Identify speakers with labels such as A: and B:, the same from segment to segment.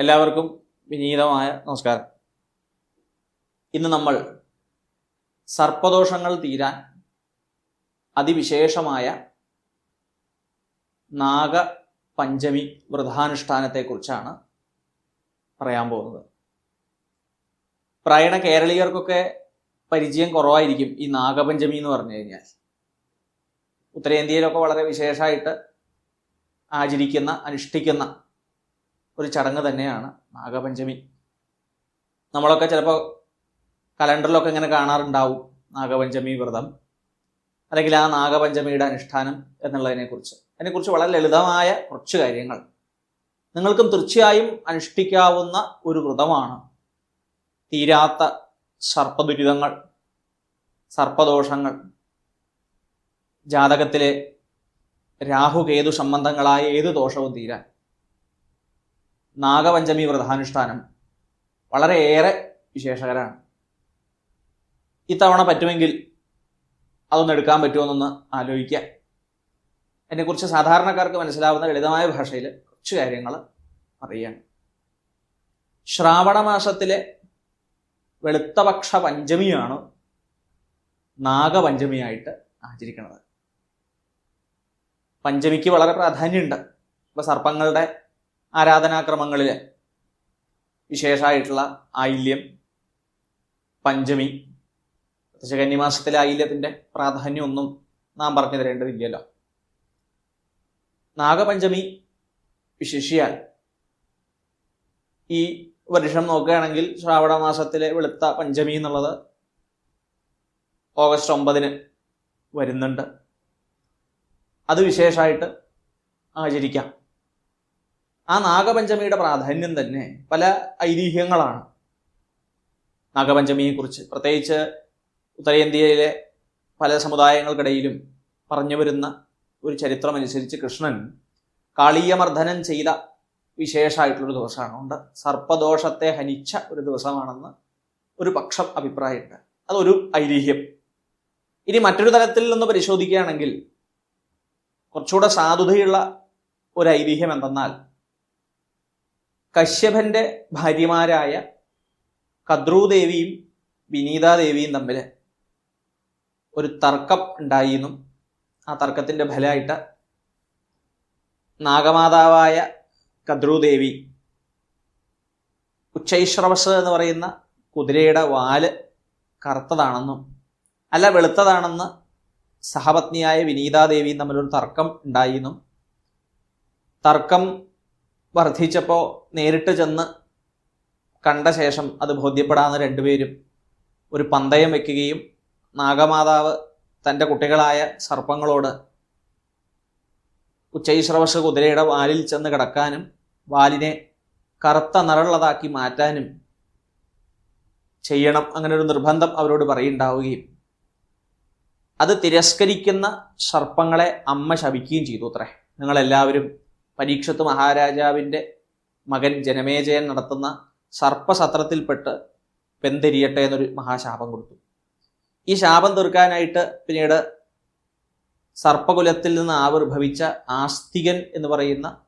A: എല്ലാവർക്കും വിനീതമായ നമസ്കാരം. ഇന്ന് നമ്മൾ സർപ്പദോഷങ്ങൾ തീരാൻ അതിവിശേഷമായ നാഗപഞ്ചമി വ്രതാനുഷ്ഠാനത്തെക്കുറിച്ചാണ് പറയാൻ പോകുന്നത്. പ്രായണ കേരളീയർക്കൊക്കെ പരിചയം കുറവായിരിക്കും ഈ നാഗപഞ്ചമി എന്ന് പറഞ്ഞു കഴിഞ്ഞാൽ. ഉത്തരേന്ത്യയിലൊക്കെ വളരെ വിശേഷമായിട്ട് ആചരിക്കുന്ന അനുഷ്ഠിക്കുന്ന ഒരു ചടങ്ങ് തന്നെയാണ് നാഗപഞ്ചമി. നമ്മളൊക്കെ ചിലപ്പോൾ കലണ്ടറിലൊക്കെ ഇങ്ങനെ കാണാറുണ്ടാവും നാഗപഞ്ചമി വ്രതം. അല്ലെങ്കിൽ ആ നാഗപഞ്ചമിയുടെ അനുഷ്ഠാനം എന്നുള്ളതിനെക്കുറിച്ച്. അതിനെക്കുറിച്ച് വളരെ ലളിതമായ കുറച്ച് കാര്യങ്ങൾ. നിങ്ങൾക്കും തീർച്ചയായും അനുഷ്ഠിക്കാവുന്ന ഒരു വ്രതമാണ് തീരാത്ത സർപ്പദുരിതങ്ങൾ സർപ്പദോഷങ്ങൾ ജാതകത്തിലെ രാഹുകേതു സംബന്ധങ്ങളായ ഏത് ദോഷവും തീരാൻ. നാഗപഞ്ചമി വ്രതാനുഷ്ഠാനം വളരെയേറെ വിശേഷകരമാണ് ഇത്തവണ പറ്റുമെങ്കിൽ അതൊന്ന് എടുക്കാൻ പറ്റുമെന്നൊന്ന് ആലോചിക്കുക അതിനെക്കുറിച്ച് സാധാരണക്കാർക്ക് മനസ്സിലാവുന്ന ലളിതമായ ഭാഷയിൽ കുറച്ച് കാര്യങ്ങൾ അറിയാണ് ശ്രാവണ മാസത്തിലെ വെളുത്തപക്ഷ പഞ്ചമിയാണ് നാഗപഞ്ചമിയായിട്ട് ആചരിക്കുന്നത്. പഞ്ചമിക്ക് വളരെ പ്രാധാന്യമുണ്ട്. ഇപ്പൊ സർപ്പങ്ങളുടെ ആരാധനാക്രമങ്ങളിൽ വിശേഷമായിട്ടുള്ള ആയില്യം പഞ്ചമി പ്രത്യേകിച്ച് കന്നിമാസത്തിലെ ആയില്യത്തിന്റെ പ്രാധാന്യം ഒന്നും നാം പറഞ്ഞു തരേണ്ടതില്ലല്ലോ. നാഗപഞ്ചമി വിശേഷിയാൽ ഈ വർഷം നോക്കുകയാണെങ്കിൽ ശ്രാവണ മാസത്തിലെ വെളുത്ത പഞ്ചമി എന്നുള്ളത് ഓഗസ്റ്റ് ഒമ്പതിന് വരുന്നുണ്ട്. അത് വിശേഷമായിട്ട് ആചരിക്കാം. ആ നാഗപഞ്ചമിയുടെ പ്രാധാന്യം തന്നെ പല ഐതിഹ്യങ്ങളാണ്. നാഗപഞ്ചമിയെക്കുറിച്ച് പ്രത്യേകിച്ച് ഉത്തരേന്ത്യയിലെ പല സമുദായങ്ങൾക്കിടയിലും പറഞ്ഞു വരുന്ന ഒരു ചരിത്രമനുസരിച്ച് കൃഷ്ണൻ കാളീയമർദ്ദനം ചെയ്ത വിശേഷമായിട്ടുള്ളൊരു ദിവസമാണ്. ഉണ്ട് സർപ്പദോഷത്തെ ഹനിച്ച ഒരു ദിവസമാണെന്ന് ഒരു പക്ഷം അഭിപ്രായമുണ്ട്. അതൊരു ഐതിഹ്യം. ഇനി മറ്റൊരു തലത്തിൽ നിന്ന് പരിശോധിക്കുകയാണെങ്കിൽ കുറച്ചുകൂടെ സാധുതയുള്ള ഒരു ഐതിഹ്യം എന്തെന്നാൽ കശ്യപന്റെ ഭാര്യമാരായ കദ്രൂദേവിയും വിനീതാദേവിയും തമ്മിൽ ഒരു തർക്കം ഉണ്ടായിരുന്നു. ആ തർക്കത്തിന്റെ ഫലമായിട്ട് നാഗമാതാവായ കദ്രൂദേവി ഉച്ചൈശ്രവസ് എന്ന് പറയുന്ന കുതിരയുടെ വാൽ കറുത്തതാണെന്നും അല്ല വെളുത്തതാണെന്ന് സഹപത്നിയായ വിനീതാദേവിയും തമ്മിലൊരു തർക്കം ഉണ്ടായിരുന്നു. തർക്കം വർദ്ധിച്ചപ്പോൾ നേരിട്ട് ചെന്ന് കണ്ട ശേഷം അത് ബോധ്യപ്പെടാവുന്ന രണ്ടുപേരും ഒരു പന്തയം വെക്കുകയും നാഗമാതാവ് തന്റെ കുട്ടികളായ സർപ്പങ്ങളോട് ഉച്ചൈശ്രവശ കുതിരയുടെ വാലിൽ ചെന്ന് കിടക്കാനും വാലിനെ കറുത്ത നിറമുള്ളതാക്കി മാറ്റാനും ചെയ്യണം അങ്ങനെ ഒരു നിർബന്ധം അവരോട് പറയുണ്ടാവുകയും അത് തിരസ്കരിക്കുന്ന സർപ്പങ്ങളെ അമ്മ ശപിക്കുകയും ചെയ്തു അത്രേ. നിങ്ങളെല്ലാവരും പരീക്ഷത്ത് മഹാരാജാവിന്റെ മകൻ ജനമേജയൻ നടത്തുന്ന സർപ്പസത്രത്തിൽപ്പെട്ട് പെന്തെരിയട്ടെ എന്നൊരു മഹാശാപം കൊടുത്തു. ഈ ശാപം തീർക്കാനായിട്ട് പിന്നീട് സർപ്പകുലത്തിൽ നിന്ന് ആവിർഭവിച്ച ആസ്തികൻ എന്ന് പറയുന്ന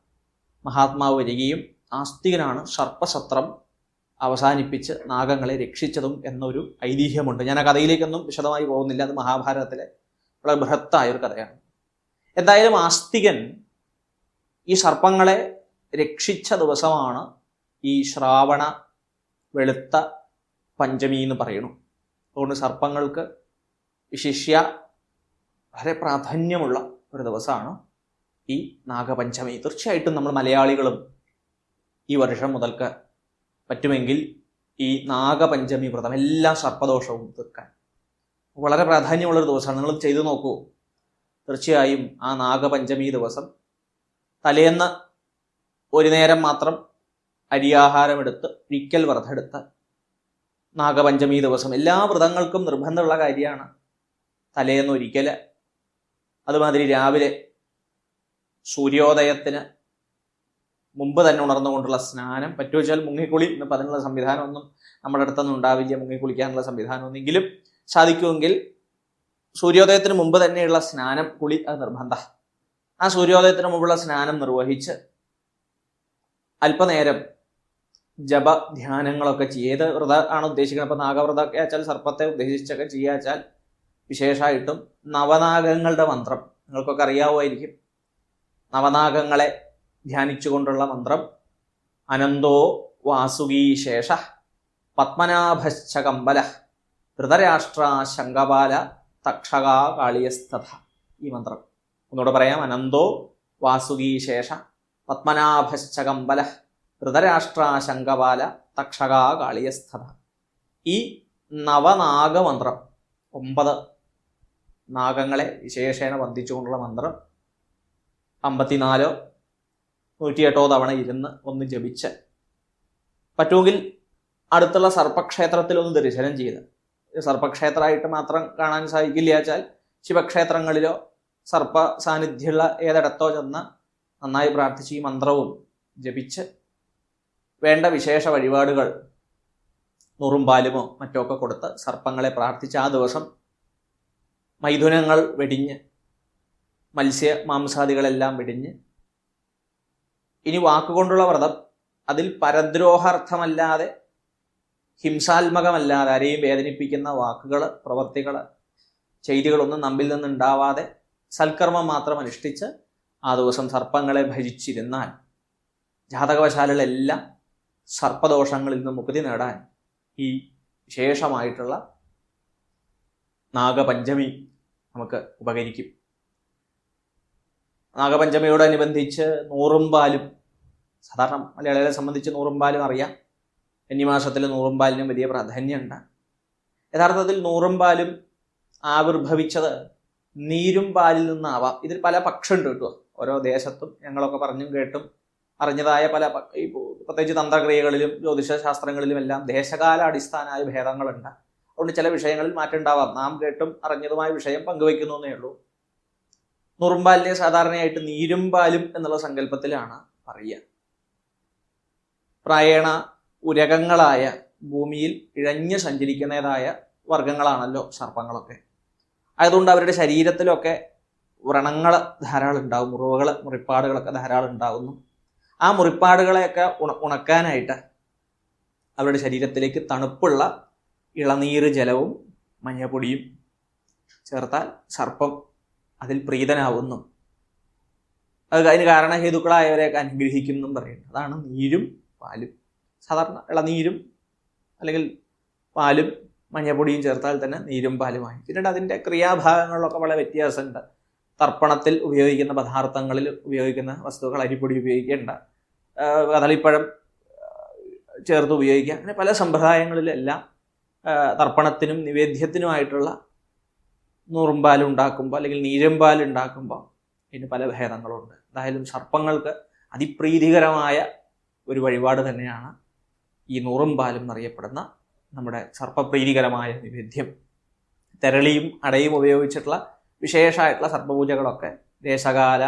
A: മഹാത്മാവ് വരികയും ആസ്തികനാണ് സർപ്പസത്രം അവസാനിപ്പിച്ച് നാഗങ്ങളെ രക്ഷിച്ചതും എന്നൊരു ഐതിഹ്യമുണ്ട്. ഞാൻ ആ കഥയിലേക്കൊന്നും വിശദമായി പോകുന്നില്ല. അത് മഹാഭാരതത്തിലെ വളരെ ബൃഹത്തായ ഒരു കഥയാണ്. എന്തായാലും ആസ്തികൻ ഈ സർപ്പങ്ങളെ രക്ഷിച്ച ദിവസമാണ് ഈ ശ്രാവണ വെളുത്ത പഞ്ചമി എന്ന് പറയുന്നു. അതുകൊണ്ട് സർപ്പങ്ങൾക്ക് വിശിഷ്യ വളരെ പ്രാധാന്യമുള്ള ഒരു ദിവസമാണ് ഈ നാഗപഞ്ചമി. തീർച്ചയായിട്ടും നമ്മൾ മലയാളികളും ഈ വർഷം മുതൽക്ക് പറ്റുമെങ്കിൽ ഈ നാഗപഞ്ചമി വ്രതം എല്ലാ സർപ്പദോഷവും തീർക്കാൻ. വളരെ പ്രാധാന്യമുള്ളൊരു ദിവസമാണ്. നിങ്ങൾ ചെയ്തു നോക്കൂ. തീർച്ചയായും ആ നാഗപഞ്ചമി ദിവസം തലേന്ന് ഒരു നേരം മാത്രം അരിയാഹാരമെടുത്ത് ഒരിക്കൽ വ്രതെടുത്ത് നാഗപഞ്ചമി ദിവസം എല്ലാ വ്രതങ്ങൾക്കും നിർബന്ധമുള്ള കാര്യമാണ്. തലേന്ന് ഒരിക്കൽ അതുമാതിരി രാവിലെ സൂര്യോദയത്തിന് മുമ്പ് തന്നെ ഉണർന്നുകൊണ്ടുള്ള സ്നാനം പറ്റുവെച്ചാൽ മുങ്ങിക്കുളി ഇന്നിപ്പോൾ അതിനുള്ള സംവിധാനമൊന്നും നമ്മുടെ അടുത്തൊന്നും ഉണ്ടാവില്ല. മുങ്ങിക്കുളിക്കാനുള്ള സംവിധാനമൊന്നെങ്കിലും സാധിക്കുമെങ്കിൽ സൂര്യോദയത്തിന് മുമ്പ് തന്നെയുള്ള സ്നാനം കുളി അത് നിർബന്ധ. ആ സൂര്യോദയത്തിന് മുമ്പുള്ള സ്നാനം നിർവഹിച്ച് അല്പനേരം ജപ ധ്യാനങ്ങളൊക്കെ ചെയ്ത് വ്രത ആണ് ഉദ്ദേശിക്കുന്നത്? അപ്പോൾ നാഗവ്രതമൊക്കെ വെച്ചാൽ സർപ്പത്തെ ഉദ്ദേശിച്ചൊക്കെ ചെയ്യുക വെച്ചാൽ വിശേഷമായിട്ടും നവനാഗങ്ങളുടെ മന്ത്രം. നിങ്ങൾക്കൊക്കെ അറിയാവുമായിരിക്കും. നവനാഗങ്ങളെ ധ്യാനിച്ചുകൊണ്ടുള്ള മന്ത്രം. അനന്തോ വാസുകീശേഷ പത്മനാഭശ്ച കമ്പല ധൃതരാഷ്ട്ര ശങ്കപാല തക്ഷക കാളിയസ്തഥ. ഈ മന്ത്രം. ഒന്നുകൂടെ പറയാം. അനന്തോ വാസുകീശേഷ പത്മനാഭശ്ച ധൃതരാഷ്ട്രാശങ്കപാല തക്ഷകാ കാളിയസ്ഥത ഈ നവനാഗമന്ത്രം ഒമ്പത് നാഗങ്ങളെ വിശേഷേണ വന്ദിച്ചുകൊണ്ടുള്ള മന്ത്രം അമ്പത്തിനാലോ നൂറ്റിയെട്ടോ തവണ ഇരുന്ന് ഒന്ന് ജപിച്ച് പറ്റുമെങ്കിൽ അടുത്തുള്ള സർപ്പക്ഷേത്രത്തിൽ ഒന്ന് ദർശനം ചെയ്ത്. സർപ്പക്ഷേത്രമായിട്ട് മാത്രം കാണാൻ സാധിക്കില്ല വെച്ചാൽ ശിവക്ഷേത്രങ്ങളിലോ സർപ്പ സാന്നിധ്യമുള്ള ഏതിടത്തോ ചെന്ന് നന്നായി പ്രാർത്ഥിച്ച് ഈ മന്ത്രവും ജപിച്ച് വേണ്ട വിശേഷ വഴിപാടുകൾ നൂറും പാലുമോ മറ്റോ ഒക്കെ കൊടുത്ത് സർപ്പങ്ങളെ പ്രാർത്ഥിച്ച് ആ ദിവസം മൈഥുനങ്ങൾ വെടിഞ്ഞ് മത്സ്യ മാംസാദികളെല്ലാം വെടിഞ്ഞ് ഇനി വാക്കുകൊണ്ടുള്ള വ്രതം. അതിൽ പരദ്രോഹാർത്ഥമല്ലാതെ ഹിംസാത്മകമല്ലാതെ ആരെയും വേദനിപ്പിക്കുന്ന വാക്കുകൾ പ്രവർത്തികൾ ചെയ്തികളൊന്നും നമ്മിൽ നിന്നുണ്ടാവാതെ സൽക്കർമ്മം മാത്രം അനുഷ്ഠിച്ച് ആ ദിവസം സർപ്പങ്ങളെ ഭജിച്ചിരുന്നാൽ ജാതകവശാലുകളെല്ലാം സർപ്പദോഷങ്ങളിൽ നിന്ന് മുക്തി നേടാൻ ഈ വിശേഷമായിട്ടുള്ള നാഗപഞ്ചമി നമുക്ക് ഉപകരിക്കും. നാഗപഞ്ചമിയോടനുബന്ധിച്ച് നൂറും പാലും സാധാരണ മലയാളികളെ സംബന്ധിച്ച് നൂറും പാലും അറിയാം. കന്നിമാസത്തിൽ നൂറും പാലിനും വലിയ പ്രാധാന്യമുണ്ട്. യഥാർത്ഥത്തിൽ നൂറും പാലും ആവിർഭവിച്ചത് നീരും പാലിൽ നിന്നാവാം. ഇതിൽ പല പക്ഷമുണ്ട് കേട്ടോ. ഓരോ ദേശത്തും ഞങ്ങളൊക്കെ പറഞ്ഞും കേട്ടും അറിഞ്ഞതായ പല പ്രത്യേകിച്ച് തന്ത്രക്രിയകളിലും ജ്യോതിഷ ശാസ്ത്രങ്ങളിലും എല്ലാം ദേശകാല അടിസ്ഥാനമായ ഭേദങ്ങളുണ്ട്. അതുകൊണ്ട് ചില വിഷയങ്ങളിൽ മാറ്റം ഉണ്ടാവാം നാം കേട്ടും അറിഞ്ഞതുമായ വിഷയം പങ്കുവയ്ക്കുന്നു എന്നേ ഉള്ളൂ. നുറുമ്പാലിനെ സാധാരണയായിട്ട് നീരും പാലും എന്നുള്ള സങ്കല്പത്തിലാണ് പറയുക. പ്രായണ ഉരകങ്ങളായ ഭൂമിയിൽ ഇഴഞ്ഞു സഞ്ചരിക്കുന്നതായ വർഗങ്ങളാണല്ലോ സർപ്പങ്ങളൊക്കെ. ആയതുകൊണ്ട് അവരുടെ ശരീരത്തിലൊക്കെ വ്രണങ്ങൾ ധാരാളം ഉണ്ടാവും മുറിവുകൾ മുറിപ്പാടുകളൊക്കെ ധാരാളം ഉണ്ടാകുന്നു ആ മുറിപ്പാടുകളെയൊക്കെ ഉണ ഉണക്കാനായിട്ട് അവരുടെ ശരീരത്തിലേക്ക് തണുപ്പുള്ള ഇളനീര് ജലവും മഞ്ഞപ്പൊടിയും ചേർത്താൽ സർപ്പം അതിൽ പ്രീതനാവുന്നു. അത് അതിന് കാരണഹേതുക്കളായവരെയൊക്കെ അനുഗ്രഹിക്കും എന്നും പറയുന്നു. അതാണ് നീരും പാലും. സാധാരണ ഇളനീരും അല്ലെങ്കിൽ പാലും മഞ്ഞപ്പൊടിയും ചേർത്താൽ തന്നെ നീരും പാലുമായി പിന്നീട് അതിന്റെ ക്രിയാഭാഗങ്ങളിലൊക്കെ വളരെ വ്യത്യാസമുണ്ട്. തർപ്പണത്തിൽ ഉപയോഗിക്കുന്ന പദാർത്ഥങ്ങളിൽ ഉപയോഗിക്കുന്ന വസ്തുക്കൾ അരിപ്പൊടി ഉപയോഗിക്കേണ്ട കദളിപ്പഴം ചേർത്ത് ഉപയോഗിക്കുക. അങ്ങനെ പല സമ്പ്രദായങ്ങളിലെല്ലാം തർപ്പണത്തിനും നിവേദ്യത്തിനുമായിട്ടുള്ള ഉണ്ടാക്കുമ്പോൾ അല്ലെങ്കിൽ നീരമ്പാൽ ഉണ്ടാക്കുമ്പോൾ ഇതിന് പല ഭേദങ്ങളുണ്ട്. എന്തായാലും സർപ്പങ്ങൾക്ക് അതിപ്രീതികരമായ ഒരു വഴിപാട് തന്നെയാണ് ഈ നൂറും പാലും എന്നറിയപ്പെടുന്ന നമ്മുടെ സർപ്പപ്രീതികരമായ നിവേദ്യം തെരളിയും അടയും ഉപയോഗിച്ചിട്ടുള്ള വിശേഷമായിട്ടുള്ള സർപ്പപൂജകളൊക്കെ ദേശകാല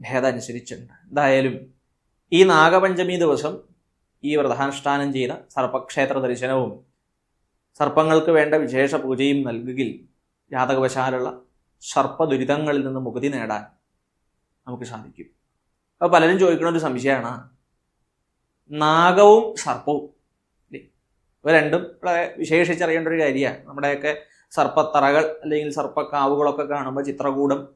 A: ഭേദം അനുസരിച്ചുണ്ട് എന്തായാലും ഈ നാഗപഞ്ചമി ദിവസം ഈ വ്രതാനുഷ്ഠാനം ചെയ്ത സർപ്പക്ഷേത്ര ദർശനവും സർപ്പങ്ങൾക്ക് വേണ്ട വിശേഷ പൂജയും നൽകുകിൽ ജാതകവശാലുള്ള സർപ്പ ദുരിതങ്ങളിൽ നിന്ന് മുക്തി നേടാൻ നമുക്ക് സാധിക്കും അപ്പോൾ പലരും ചോദിക്കുന്ന ഒരു സംശയമാണ് നാഗവും സർപ്പവും? ഇവ രണ്ടും വളരെ വിശേഷിച്ചറിയേണ്ട ഒരു കാര്യമാണ്. നമ്മുടെയൊക്കെ സർപ്പത്തറകൾ അല്ലെങ്കിൽ സർപ്പക്കാവുകളൊക്കെ കാണുമ്പോൾ ചിത്രകൂടം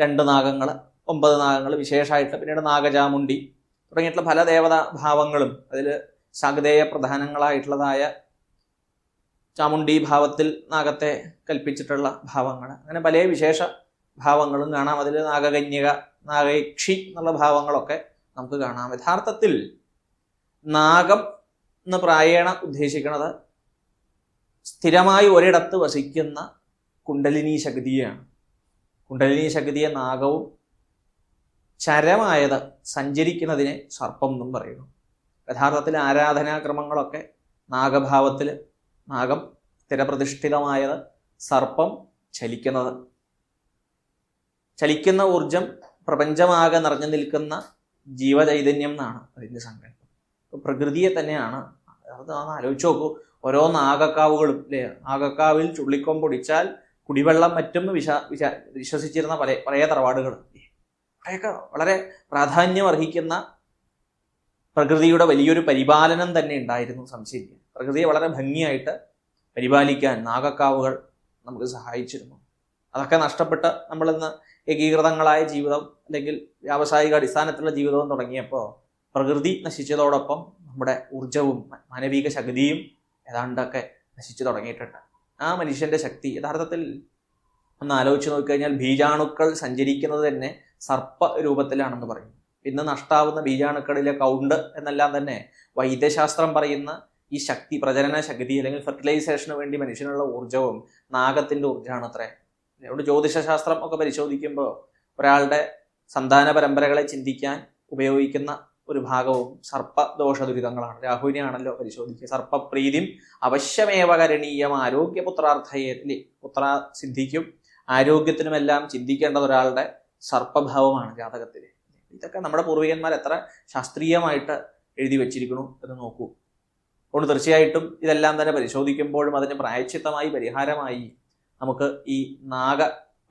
A: രണ്ട് നാഗങ്ങൾ ഒമ്പത് നാഗങ്ങൾ വിശേഷമായിട്ട് പിന്നീട് നാഗചാമുണ്ടി തുടങ്ങിയിട്ടുള്ള പല ദേവതാ ഭാവങ്ങളും അതിൽ ശാഗതേയ പ്രധാനങ്ങളായിട്ടുള്ളതായ ചാമുണ്ടി ഭാവത്തിൽ നാഗത്തെ കൽപ്പിച്ചിട്ടുള്ള ഭാവങ്ങൾ. അങ്ങനെ പല വിശേഷ ഭാവങ്ങളും കാണാം. അതിൽ നാഗകന്യക നാഗയക്ഷി എന്നുള്ള ഭാവങ്ങളൊക്കെ നമുക്ക് കാണാം. യഥാർത്ഥത്തിൽ നാഗം എന്ന് പ്രായേണ ഉദ്ദേശിക്കുന്നത് സ്ഥിരമായി ഒരിടത്ത് വസിക്കുന്ന കുണ്ടലിനി ശക്തിയാണ് കുണ്ടലിനി ശക്തിയെ നാഗവും ചരമായത് സഞ്ചരിക്കുന്നതിനെ സർപ്പം എന്നും പറയുന്നു. യഥാർത്ഥത്തിൽ ആരാധനാക്രമങ്ങളൊക്കെ നാഗഭാവത്തിൽ നാഗം സ്ഥിരപ്രതിഷ്ഠിതമായത് സർപ്പം ചലിക്കുന്നത്. ചലിക്കുന്ന ഊർജം പ്രപഞ്ചമാകെ നിറഞ്ഞു നിൽക്കുന്ന ജീവചൈതന്യം എന്നാണ് അതിന്റെ സങ്കല്പം പ്രകൃതിയെ തന്നെയാണ്. അത് ഒന്ന് ആലോചിച്ച് നോക്കൂ. ഓരോ നാഗക്കാവുകളും അല്ലേ നാഗക്കാവിൽ ചുള്ളിക്കൊം പൊടിച്ചാൽ കുടിവെള്ളം മറ്റും വിശ വിശ വിശ്വസിച്ചിരുന്ന പല പഴയ തറവാടുകൾ. അവിടെയൊക്കെ വളരെ പ്രാധാന്യം അർഹിക്കുന്ന പ്രകൃതിയുടെ വലിയൊരു പരിപാലനം തന്നെ ഉണ്ടായിരുന്നു സംശയിക്കുക. പ്രകൃതിയെ വളരെ ഭംഗിയായിട്ട് പരിപാലിക്കാൻ നാഗക്കാവുകൾ നമുക്ക് സഹായിച്ചിരുന്നു. അതൊക്കെ നഷ്ടപ്പെട്ട് നമ്മളിന്ന് ഏകീകൃതങ്ങളായ ജീവിതം അല്ലെങ്കിൽ വ്യാവസായിക അടിസ്ഥാനത്തിലുള്ള ജീവിതവും തുടങ്ങിയപ്പോൾ പ്രകൃതി നശിച്ചതോടൊപ്പം നമ്മുടെ ഊർജവും മാനവിക ശക്തിയും ഏതാണ്ടൊക്കെ നശിച്ചു തുടങ്ങിയിട്ടുണ്ട്. ആ മനുഷ്യന്റെ ശക്തി യഥാർത്ഥത്തിൽ ഒന്ന് ആലോചിച്ച് നോക്കിക്കഴിഞ്ഞാൽ ബീജാണുക്കൾ സഞ്ചരിക്കുന്നത് തന്നെ സർപ്പ രൂപത്തിലാണെന്ന് പറയും. ഇന്ന് നഷ്ടാവുന്ന ബീജാണുക്കളിലെ കൗണ്ട് എന്നെല്ലാം തന്നെ വൈദ്യശാസ്ത്രം പറയുന്ന ഈ ശക്തി പ്രജനന ശക്തി അല്ലെങ്കിൽ ഫെർട്ടിലൈസേഷന് വേണ്ടി മനുഷ്യനുള്ള ഊർജവും നാഗത്തിന്റെ ഊർജമാണ് അത്രേ. അതുകൊണ്ട് ജ്യോതിഷശാസ്ത്രം ഒക്കെ പരിശോധിക്കുമ്പോൾ ഒരാളുടെ സന്താന പരമ്പരകളെ ചിന്തിക്കാൻ ഉപയോഗിക്കുന്ന ഒരു ഭാഗവും സർപ്പദോഷ ദുരിതങ്ങളാണ് രാഹുവിനെയാണല്ലോ പരിശോധിക്കുക. സർപ്പപ്രീതിയും അവശ്യമേവ കരണീയം ആരോഗ്യപുത്രാർത്ഥയെ അല്ലേ പുത്ര സിദ്ധിക്കും ആരോഗ്യത്തിനുമെല്ലാം ചിന്തിക്കേണ്ടത് ഒരാളുടെ സർപ്പഭാവമാണ് ജാതകത്തിൽ ഇതൊക്കെ നമ്മുടെ പൂർവികന്മാർ എത്ര ശാസ്ത്രീയമായിട്ട് എഴുതി വെച്ചിരിക്കണു എന്ന് നോക്കൂ. അതുകൊണ്ട് തീർച്ചയായിട്ടും ഇതെല്ലാം തന്നെ പരിശോധിക്കുമ്പോഴും അതിന് പ്രായച്ചിത്തമായി പരിഹാരമായി നമുക്ക് ഈ നാഗ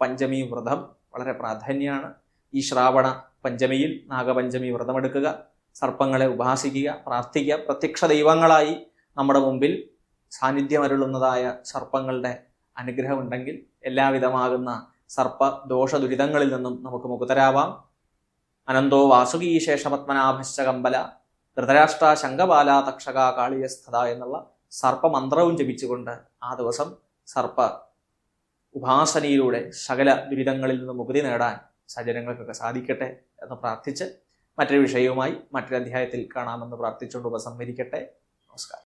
A: പഞ്ചമി വ്രതം വളരെ പ്രാധാന്യമാണ്. ഈ ശ്രാവണ പഞ്ചമിയിൽ നാഗപഞ്ചമി വ്രതമെടുക്കുക സർപ്പങ്ങളെ ഉപാസിക്കുക പ്രാർത്ഥിക്കുക. പ്രത്യക്ഷ ദൈവങ്ങളായി നമ്മുടെ മുമ്പിൽ സാന്നിധ്യമരുളുന്നതായ സർപ്പങ്ങളുടെ അനുഗ്രഹമുണ്ടെങ്കിൽ എല്ലാവിധമാകുന്ന സർപ്പ ദോഷ ദുരിതങ്ങളിൽ നിന്നും നമുക്ക് മുക്തരാവാം. അനന്തോ വാസുകീ ശേഷപത്മനാഭശ്ച കമ്പല ധൃതരാഷ്ട്ര ശങ്കപാല തക്ഷക കാളിയസ്ഥത എന്നുള്ള സർപ്പമന്ത്രവും ജപിച്ചുകൊണ്ട് ആ ദിവസം സർപ്പ ഉപാസനയിലൂടെ സകല ദുരിതങ്ങളിൽ നിന്നും മുക്തി നേടാൻ സജ്ജനങ്ങൾക്കൊക്കെ സാധിക്കട്ടെ. എന്ന് പ്രാർത്ഥിച്ച് മറ്റൊരു വിഷയവുമായി മറ്റൊരു അധ്യായത്തിൽ കാണാമെന്ന് പ്രാർത്ഥിച്ചുകൊണ്ട് ഉപസംഹരിക്കട്ടെ. നമസ്കാരം.